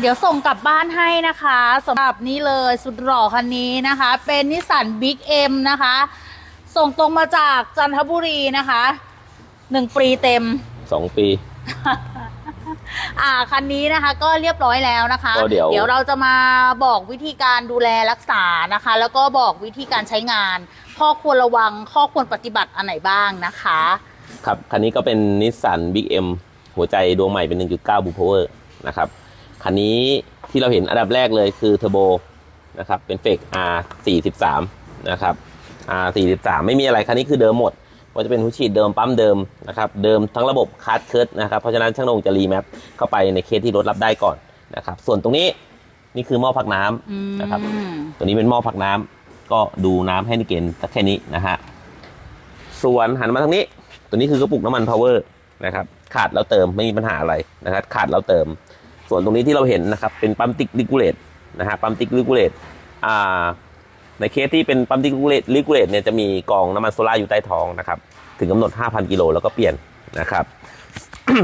เดี๋ยวส่งกลับบ้านให้นะคะสำหรับนี่เลยสุดหล่อคันนี้นะคะ เป็นนิสสันบิ๊กเอ็มนะคะ ส่งตรงมาจากจันทบุรีนะคะหนึ่งปีเต็มสองปี อ่าคันนี้นะคะก็เรียบร้อยแล้วนะคะก็เดี๋ยวเราจะมาบอกวิธีการดูแลรักษานะคะ แล้วก็บอกวิธีการใช้งาน ข้อควรระวังข้อควรปฏิบัติอันไหนบ้างนะคะ ครับ คันนี้ก็เป็นนิสสันบิ๊กเอ็มหัวใจดวงใหม่เป็น 1.9บูพาวเวอร์นะครับ คันนี้ที่เราเห็นอันดับแรกเลยคือเทอร์โบนะครับเป็นเฟก R43 นะครับ R43 ไม่มีอะไรคันนี้คือเดิมหมดว่าจะเป็นหัวฉีดเดิมปั๊มเดิมนะครับเดิมทั้งระบบคัสเคิร์ดนะครับเพราะฉะนั้นช่างนงจะรีแมปเข้าไปในเคสที่รถรับได้ก่อนนะครับส่วนตรงนี้นี่คือหม้อพักน้ำอืมนะครับ ตัวนี้เป็นหม้อพักน้ำก็ดูน้ำให้ในเกณฑ์สักแค่นี้นะฮะส่วนหันมาทางนี้ ตัวนี้คือกระปุกน้ำมันพาวเวอร์นะครับขาดแล้วเติมไม่มีปัญหาอะไรนะครับขาดแล้วเติม ส่วนตรงนี้ที่เราเห็นนะครับเป็นปั๊มติ๊กลิกูเลตนะฮะปั๊มติ๊กลิกูเลตในเคสที่เป็นปั๊มติ๊กลิกูเลตเลตเนี่ยจะมีกองน้ำมันโซล่าอยู่ใต้ท้องนะครับถึงกำหนด 5,000 กิโลแล้วก็เปลี่ยนนะครับ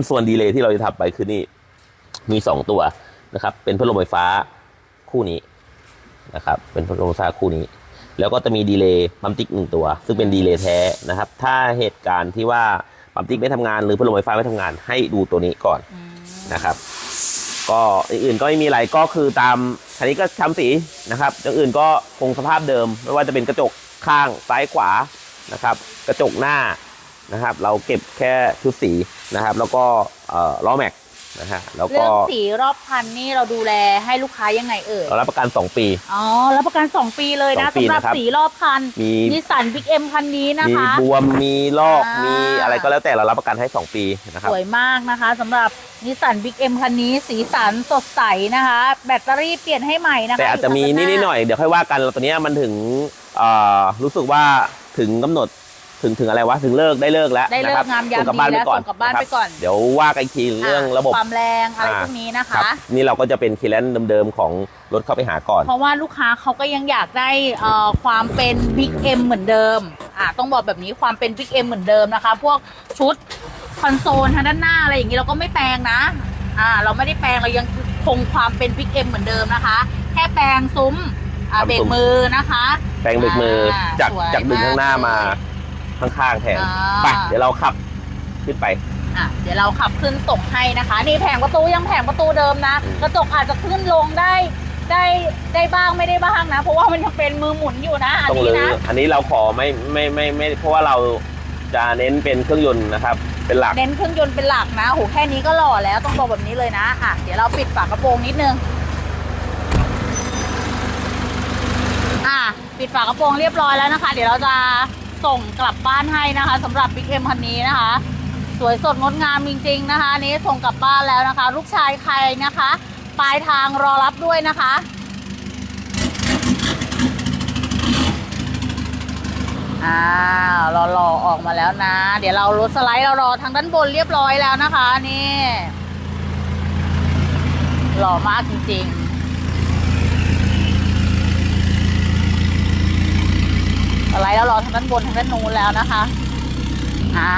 ส่วนดีเลย์ที่เราจะทำไปคือนี่มี 2 ตัวนะครับ เป็นพัดลมไฟฟ้าคู่นี้นะครับ เป็นพัดลมไฟฟ้าคู่นี้ แล้วก็จะมีดีเลย์ปั๊มติ๊กหนึ่งตัว ซึ่งเป็นดีเลย์แท้นะครับ ถ้าเหตุการณ์ที่ว่าปั๊มติ๊กไม่ทำงานหรือพัดลมไฟฟ้าไม่ทำงานให้ดูตัวนี้ก่อนนะครับ ก็อื่นๆก็ไม่มีอะไรก็คือตามคันนี้ก็ช้ำสีนะครับอย่างอื่นก็คงสภาพเดิม ไม่ว่าจะเป็นกระจกข้างซ้ายขวานะครับ กระจกหน้านะครับ เราเก็บแค่ชุดสีนะครับ แล้วก็ล้อแม็ก นะฮะแล้วเรื่ก็องสีรอบคันนี่เราดูแลให้ลูกค้ายังไงเอ่ยเรารับประกัน 2 ปี อ๋อรับประกัน 2 ปีเลยนะสองปีสำหรับนะครับสีรอบคันมีนิสสันบิ๊กเอ็มคันนี้นะมีคะบวมมีลอกอ่ามีมีอะไรก็แล้วแต่เรารับประกันให้ 2 ปีนะครับสวยมากนะคะสำหรับนิสสันบิ๊กเอ็มคันนี้สีสันสดใสนะคะ แบตเตอรี่เปลี่ยนให้ใหม่นะคะแต่อาจจะมียู่นิทางดด้าๆหน่อยเดี๋ยวค่อยว่ากันตัวเนี้ยมันถึงเอ่อรู้สึกว่าถึงกำหนด ถึงถึงอะไรวะถึงเลิกได้เลิกแล้วได้เลินะคกรับงามยามส่งกลับดีบ้านไปแล้วก่อนส่งกลับบ้านนะคไปก่อน เดี๋ยวว่ากันอีกทีเรื่องระบบความแรงอะไรอ่าพวกนี้นะครัคะบนี่เราก็จะเป็นคีแลนเดิมๆของรถเข้าไปหาก่อน เพราะว่าลูกค้าเขาก็ยังอยากได้เอ่อความเป็นบิ๊กเอ็มเหมือนเดิมอ่าต้องบอกแบบนี้ความเป็นบิ๊กเอ็มเหมือนเดิมนะคะ พวกชุดคอนโซลทางด้านหน้าอะไรอย่างนี้เราก็ไม่แปลงนะอ่าเราไม่ได้แปลงเรายังคงความเป็นบิ๊กเอ็มเหมือนเดิมนะคะ แค่แปลงซุ้มอ่าทำซุ้มเบรกมือนะคะ แปลงเบรกมืออาจากสวยจากดึงข้างหน้ามา ข้างๆแทนอ่า ไปเดี๋ยวเราขับขึ้นไป อะเดี๋ยวเราขับขึ้นส่งให้นะคะ นี่แผงประตูยังแผงประตูเดิมนะอืมกระจกอาจจะขึ้นลงได้ได้ได้บ้างไม่ได้บ้างนะ เพราะว่ามันยังเป็นมือหมุนอยู่นะอันต้องนี้รื้อนะอันนี้เราขอไม่ไม่ไม่ไม่ เพราะว่าเราจะเน้นเป็นเครื่องยนต์นะครับ เป็นหลัก เน้นเครื่องยนต์เป็นหลักนะโหแค่นี้ก็หล่อแล้วต้องบอกแบบนี้เลยนะอะเดี๋ยวเราปิดฝากระโปรงนิดนึงอะปิดฝากระโปรงเรียบร้อยแล้วนะคะ เดี๋ยวเราจะ ส่งกลับบ้านให้นะคะสำหรับบิ๊กเอ็มคันนี้นะคะ สวยสดงดงามจริง ๆ นะคะนนี้ส่งกลับบ้านแล้วนะคะ ลูกชายใครนะคะ ปลายทางรอรับด้วยนะคะอ้าวรอๆออกมาแล้วนะ เดี๋ยวเรารถสไลด์เรารอทางด้านบนเรียบร้อยแล้วนะคะนี่หล่อมากจริงๆ สไลด์เรารอทางด้านบนทางด้านนู้นแล้วนะคะ อ่า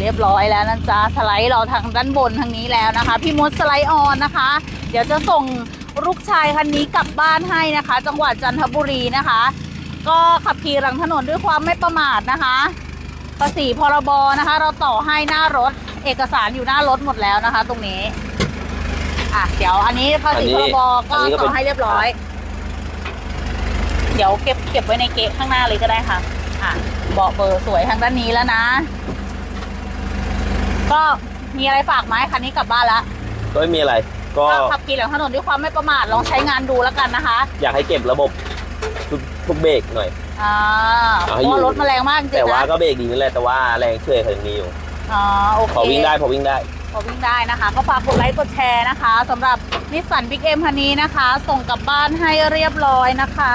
เรียบร้อยแล้วนะจ๊ะสไลด์เราทางด้านบนทางนี้แล้วนะคะ พี่มดสไลด์ออนนะคะ เดี๋ยวจะส่งลูกชายคันนี้กลับบ้านให้นะคะ จังหวัดจันทบุรีนะคะ ก็ขับขี่หลังถนนด้วยความไม่ประมาทนะคะภาษีพรบนะคะ เราต่อให้หน้ารถเอกสารอยู่หน้ารถหมดแล้วนะคะ ตรงนี้ อะเดี๋ยวอันนี้ภาษีอันนี้พรบก็อันนี้ก็เป็นต่อให้เรียบร้อย เดี๋ยวเก็บเก็บไว้ในเกะข้างหน้าเลยก็ได้ค่ะ อะเบาะเบอร์สวยทางด้านนี้แล้วนะ ก็มีอะไรฝากไหมคันนี้กลับบ้านละก็ไม่มีอะไร ก็ก็ขับขี่หลังถนนด้วยความไม่ประมาทลองใช้งานดูแล้วกันนะคะอยากให้เก็บระบบทุกทุกเบรกหน่อย อ่าเพเอาให้ราะว่าอยู่ รถมันแรงมากจริงๆแต่ว่านะก็เบรกดีนั่นแหละแต่ว่าแรงช่วยเขายังมีอยู่อ๋อโอเคพอวิ่งได้พอวิ่งได้พ อวิ่งได้นะคะก็ฝากกดไลค์กดแชร์นะคะสำหรับนิสสันบิ๊กเอ็มคันนี้นะคะ ส่งกลับบ้านให้เรียบร้อยนะคะ